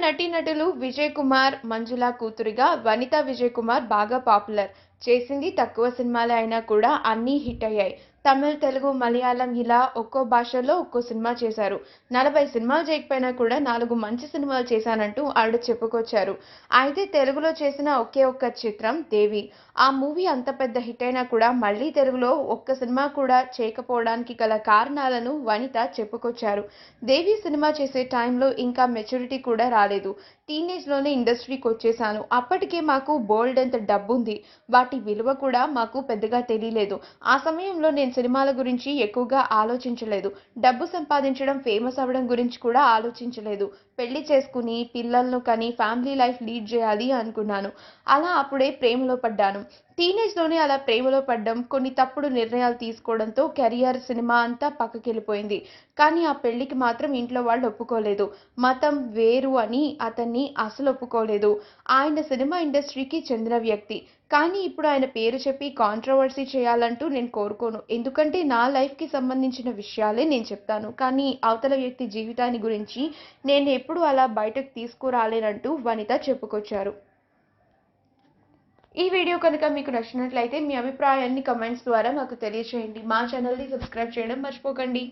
నటీనటులు విజయ్ కుమార్ మంజుల కూతురిగా వనిత విజయ్ కుమార్ బాగా పాపులర్. చేసింది తక్కువ సినిమాలే అయినా కూడా అన్నీ హిట్ అయ్యాయి. తమిళ్ తెలుగు మలయాళం ఇలా ఒక్కో భాషలో ఒక్కో సినిమా చేశారు. నలభై సినిమాలు చేయకపోయినా కూడా నాలుగు మంచి సినిమాలు చేశానంటూ ఆవిడ చెప్పుకొచ్చారు. అయితే తెలుగులో చేసిన ఒకే ఒక్క చిత్రం దేవి. ఆ మూవీ అంత పెద్ద హిట్ అయినా కూడా మళ్ళీ తెలుగులో ఒక్క సినిమా కూడా చేయకపోవడానికి గల కారణాలను వనిత చెప్పుకొచ్చారు. దేవి సినిమా చేసే టైంలో ఇంకా మెచ్యూరిటీ కూడా రాలేదు. టీనేజ్లోనే ఇండస్ట్రీకి వచ్చేసాను అప్పటికే మాకు బోల్డ్ అంత డబ్బు ఉంది వాటి విలువ కూడా మాకు పెద్దగా తెలియలేదు. ఆ సమయంలో నేను సినిమాల గురించి ఎక్కువగా ఆలోచించలేదు. డబ్బు సంపాదించడం ఫేమస్ అవ్వడం గురించి కూడా ఆలోచించలేదు. పెళ్ళి చేసుకుని పిల్లలను కని ఫ్యామిలీ లైఫ్ లీడ్ చేయాలి అనుకున్నాను. అలా అప్పుడే ప్రేమలో పడ్డాను. టీనేజ్లోనే అలా ప్రేమలో పడ్డం కొన్ని తప్పుడు నిర్ణయాలు తీసుకోవడంతో కెరియర్ సినిమా అంతా పక్కకెళ్ళిపోయింది. కానీ ఆ పెళ్ళికి మాత్రం ఇంట్లో వాళ్ళు ఒప్పుకోలేదు. మతం వేరు అని అతన్ని అసలు ఒప్పుకోలేదు. ఆయన సినిమా ఇండస్ట్రీకి చెందిన వ్యక్తి. కానీ ఇప్పుడు ఆయన పేరు చెప్పి కాంట్రవర్సీ చేయాలంటూ నేను కోరుకోను. ఎందుకంటే నా లైఫ్కి సంబంధించిన విషయాలే నేను చెప్తాను. కానీ అవతల వ్యక్తి జీవితాన్ని గురించి నేను ఎప్పుడు అలా బయటకు తీసుకురాలేనంటూ వనిత చెప్పుకొచ్చారు. ఈ వీడియో కనుక మీకు నచ్చినట్లయితే మీ అభిప్రాయాన్ని కమెంట్స్ ద్వారా మాకు తెలియజేయండి మా ఛానల్ని సబ్స్క్రైబ్ చేయడం మర్చిపోకండి.